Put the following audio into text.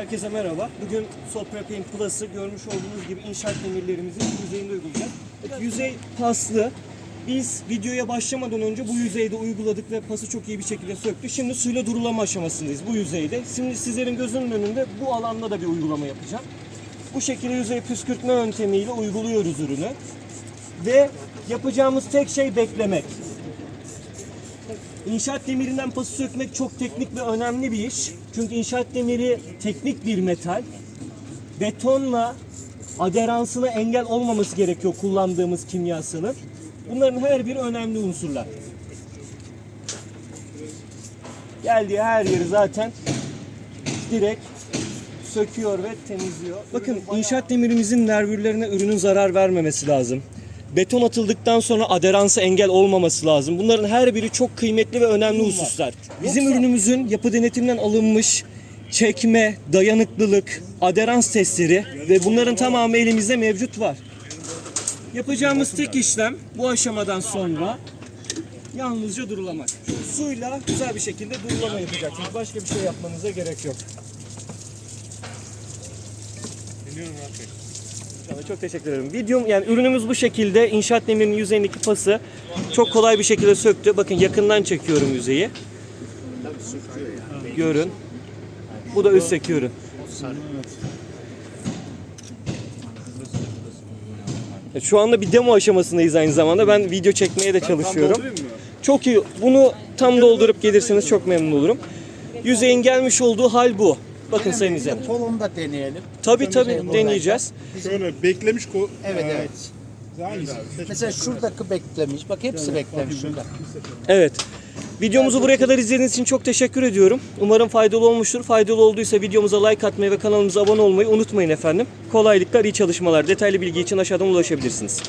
Herkese merhaba. Bugün Sopra Paint Plus'ı görmüş olduğunuz gibi inşaat demirlerimizin yüzeyinde uygulayacağız. Evet, yüzey paslı. Biz videoya başlamadan önce bu yüzeyde uyguladık ve pası çok iyi bir şekilde söktük. Şimdi suyla durulama aşamasındayız bu yüzeyde. Şimdi sizlerin gözünün önünde bu alanda da bir uygulama yapacağım. Bu şekilde yüzey püskürtme yöntemiyle uyguluyoruz ürünü. Ve yapacağımız tek şey beklemek. İnşaat demirinden pası sökmek çok teknik ve önemli bir iş. Çünkü inşaat demiri teknik bir metal. Betonla aderansına engel olmaması gerekiyor kullandığımız kimyasalın. Bunların her biri önemli unsurlar. Geldiği her yeri zaten direkt söküyor ve temizliyor. Bakın inşaat demirimizin nervürlerine ürünün zarar vermemesi lazım. Beton atıldıktan sonra aderansa engel olmaması lazım. Bunların her biri çok kıymetli ve önemli hususlar. Bizim ürünümüzün yapı denetiminden alınmış çekme, dayanıklılık, aderans testleri ve bunların tamamı elimizde mevcut var. Yapacağımız tek işlem bu aşamadan sonra yalnızca durulamak. Suyla güzel bir şekilde durulama yapacaksınız. Başka bir şey yapmanıza gerek yok. İnşallah çok teşekkür ederim. Videom yani ürünümüz bu şekilde. İnşaat demirinin yüzeyindeki pası çok kolay bir şekilde söktü. Bakın yakından çekiyorum yüzeyi. Görün. Bu da üstteki ürün. Şu anda bir demo aşamasındayız aynı zamanda. Ben video çekmeye de çalışıyorum. Çok iyi. Bunu tam doldurup gelirseniz çok memnun olurum. Yüzeyin gelmiş olduğu hal bu. Bakın sayın izleyenler. Kolunu da deneyelim. Tabii tabii buradayken. deneyeceğiz. Şöyle beklemiş ko... Evet Ee, evet. Hangisi? Mesela şuradaki beklemiş. Bak hepsi beklemiş şurada. Evet. Videomuzu buraya kadar izlediğiniz için çok teşekkür ediyorum. Umarım faydalı olmuştur. Faydalı olduysa videomuza like atmayı ve kanalımıza abone olmayı unutmayın efendim. Kolaylıklar, iyi çalışmalar. Detaylı bilgi için aşağıdan ulaşabilirsiniz.